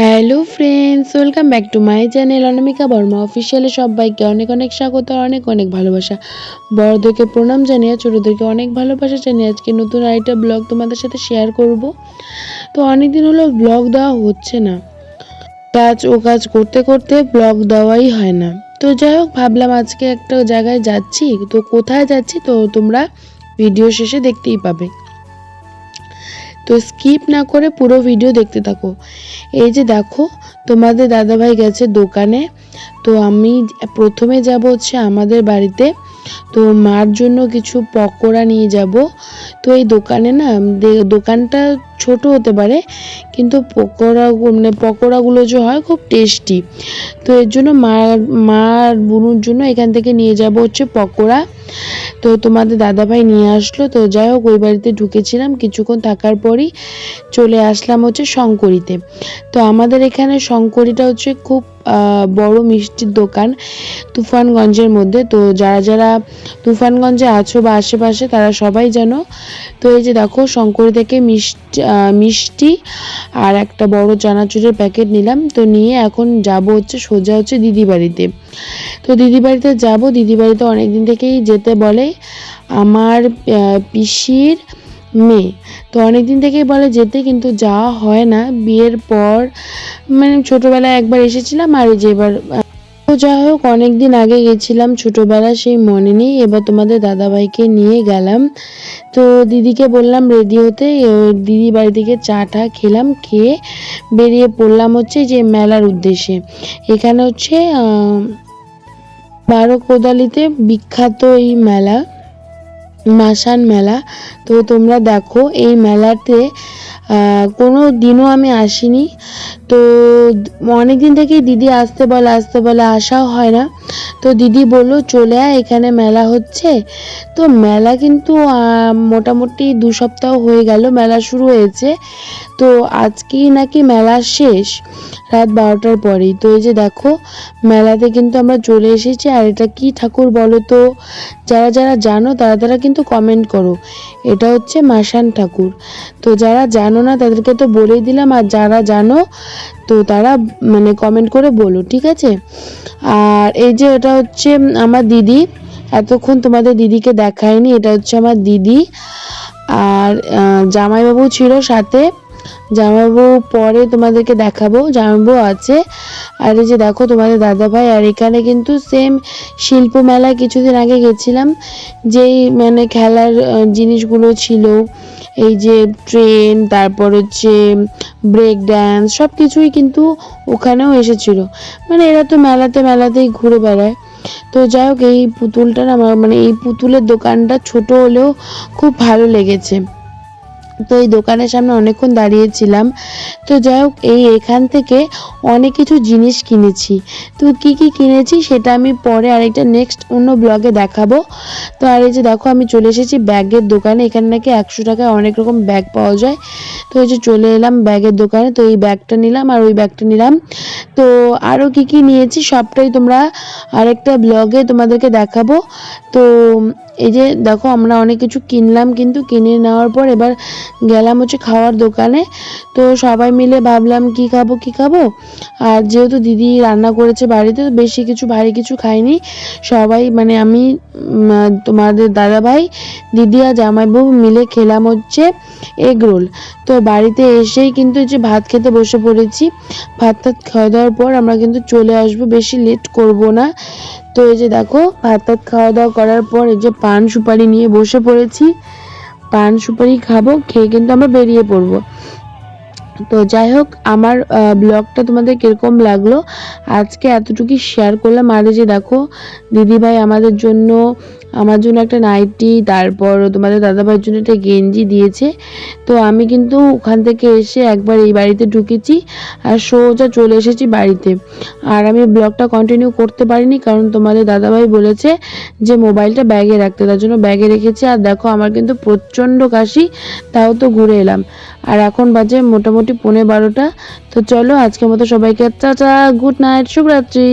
Hello friends welcome back to my channel Anamika Verma অফিসিয়ালে সবাইকে অনেক অনেক স্বাগত, অনেক অনেক ভালোবাসা। বড়দেরকে প্রণাম জানিয়ে, ছোটোদেরকে অনেক ভালোবাসা জানিয়ে আজকে নতুন আরেকটা ব্লগ তোমাদের সাথে শেয়ার করব। তো অনেক দিন হলো ব্লগ দেওয়া হচ্ছে না। কাজ ও কাজ করতে করতে ব্লগ দেওয়াই হয় না। তো যাই হোক, ভাবলাম আজকে একটা জায়গায় যাচ্ছি। তো কোথায় যাচ্ছি তো তোমরা ভিডিও শেষে দেখতেই পাবে। তো স্কিপ না করে পুরো ভিডিও দেখতে থাকো। এই যে দেখো, তোমাদের দাদাভাই গেছে দোকানে, তো আমি প্রথমে যাব হচ্ছে আমাদের বাড়িতে, তো মার জন্য কিছু পকোড়া নিয়ে যাব। তো এই দোকানে না দোকানটা ছোট হতে পারে, কিন্তু পকোড়া মানে পকোড়াগুলো যে হয় খুব টেস্টি তো এর জন্য মা মা বুনুর জন্য এখান থেকে নিয়ে যাব হচ্ছে পকোড়া। তো তোমাদের দাদাভাই নিয়ে আসলো, তো যাই হোক, ওই বাড়িতে ঢুকেছিলাম, কিছুক্ষণ থাকার পরই চলে আসলাম হচ্ছে শঙ্করিতে। তো আমাদের এখানে শঙ্করিটা হচ্ছে খুব বড় মিষ্টির দোকান তুফানগঞ্জের মধ্যে। তো যারা যারা তুফানগঞ্জে আছো বা আশেপাশে, তারা সবাই জানো। তো এই যে দেখো, শঙ্করি থেকে মিষ্টি মিষ্টি আর একটা বড় চানাচুরের প্যাকেট নিলাম। তো নিয়ে এখন যাব হচ্ছে সোজা হচ্ছে দিদি বাড়িতে। তো দিদি বাড়িতে যাব। দিদি বাড়িতে অনেকদিন থেকেই যেতে বলে আমার পিসির মেয়ে। তো অনেকদিন থেকেই বলে যেতে কিন্তু যাওয়া হয় না। বিয়ের পর মানে ছোটবেলায় একবার এসেছিলাম আর যে এবার তো যাই হোক, অনেকদিন আগে গেছিলাম ছোটোবেলা, সেই মনে নেই। এবার তোমাদের দাদাভাইকে নিয়ে গেলাম। তো দিদিকে বললাম, রেডি হতে। দিদি বাড়ি থেকে চা টা খেলাম, খেয়ে বেরিয়ে পড়লাম হচ্ছে যে মেলার উদ্দেশ্যে। এখানে হচ্ছে বারো কোদালিতে বিখ্যাত এই মেলা। মাসান মেলা। তো তোমরা দেখো, এই মেলাতে কোনো দিনও আমি আসিনি। তো অনেক দিন থেকেই দিদি আসতে বলে আসতে বলে আসাও হয় না। তো দিদি বলল, চলে আয়, এখানে মেলা হচ্ছে। তো মেলা কিন্তু মোটামুটি দু সপ্তাহ হয়ে গেল, মেলা শুরু হয়েছে। তো আজকেই নাকি মেলা শেষ, রাত বারোটার পরেই। তো এই যে দেখো, মেলাতে কিন্তু আমরা চলে এসেছি। আর এটা কি ঠাকুর বলো তো? যারা যারা জানো, তারা তারা কিন্তু কমেন্ট করো। এটা হচ্ছে মাসান ঠাকুর। তো যারা জানো না, তাদেরকে তো বলেই দিলাম। আর যারা জানো, তো তারা মানে কমেন্ট করে বলো, ঠিক আছে? আর এই যে এটা হচ্ছে আমার দিদি। এতক্ষণ তোমাদের দিদিকে দেখায়নি, এটা হচ্ছে আমার দিদি। আর জামাইবাবু ছিল সাথে। জামাইবাবু পরে তোমাদেরকে দেখাবো, জামাইবাবু আছে। আর এই যে দেখো তোমাদের দাদা ভাই আর এখানে কিন্তু সেম শিল্প মেলায় কিছুদিন আগে গেছিলাম, যেই মানে খেলার জিনিসগুলো ছিল। এই যে ট্রেন তারপর হচ্ছে ব্রেক ড্যান্স সব কিছুই কিন্তু ওখানেও এসেছিল। মানে এরা তো মেলাতে মেলাতেই ঘুরে বেড়ায়। তো যাই হোক, এই পুতুলটা আমার মানে এই পুতুলের দোকানটা ছোট হলেও খুব ভালো লেগেছে। তো এই দোকানের সামনে অনেকক্ষণ দাঁড়িয়েছিলাম। তো যাই হোক, এই এখান থেকে অনেক কিছু জিনিস কিনেছি। তো কি কি কিনেছি সেটা আমি পরে আরেকটা নেক্সট অন্য ব্লগে দেখাবো। তো আর এই যে দেখো, আমি চলে এসেছি ব্যাগের দোকানে। এখানে নাকি একশো টাকায় অনেক রকম ব্যাগ পাওয়া যায়। তো এই যে চলে এলাম ব্যাগের দোকানে। তো এই ব্যাগটা নিলাম আর ওই ব্যাগটা নিলাম। তো আরও কি কি নিয়েছি সবটাই তোমরা আরেকটা ব্লগে তোমাদেরকে দেখাবো। তো এই যে দেখো আমরা অনেক কিছু কিনলাম, কিন্তু কিনে নেওয়ার পর এবার গেলাম হচ্ছে খাওয়ার দোকানে। তো সবাই মিলে ভাবলাম কি খাব কি খাব? আর যেহেতু দিদি রান্না করেছে বাড়িতে, তো বেশি কিছু, ভারী কিছু খাইনি। সবাই মানে আমি তোমাদের দাদা ভাই দিদি আর জামাইবাবু মিলে খেলাম হচ্ছে এগ রোল। তো বাড়িতে এসেই কিন্তু যে ভাত খেতে বসে পড়েছি। ভাত টাত খাওয়া দাওয়ার পর আমরা কিন্তু চলে আসব, বেশি লেট করব না। তো এই যে দেখো, ভাত ভাত খাওয়া দাওয়া করার পর এই যে পান সুপারি নিয়ে বসে পড়েছি। পান সুপারি খাব, খেয়ে কিন্তু আমরা বেরিয়ে পড়ব। তো যাই হোক, আমার ব্লগটা তোমাদের কীরকম লাগল? আজকে এতটুকু শেয়ার করলাম। আর যে দেখো, দিদিভাই আমাদের জন্য আমার জন্য একটা নাইটি তারপর তোমাদের দাদাভাইয়ের জন্য একটা গেঞ্জি দিয়েছে। তো আমি কিন্তু ওখান থেকে এসে একবার এই বাড়িতে ঢুকেছি আর সোজা চলে এসেছি বাড়িতে। আর আমি ব্লগটা কন্টিনিউ করতে পারিনি কারণ তোমাদের দাদাভাই বলেছে যে মোবাইলটা ব্যাগে রাখতে, তার জন্য ব্যাগে রেখেছি। আর দেখো আমার কিন্তু প্রচণ্ড কাশি, তাও তো ঘুরে এলাম। আর এখন বাজে মোটামুটি পৌনে বারোটা। তো চলো আজকের মতো সবাইকে চাচা গুড নাইট শুভরাত্রি।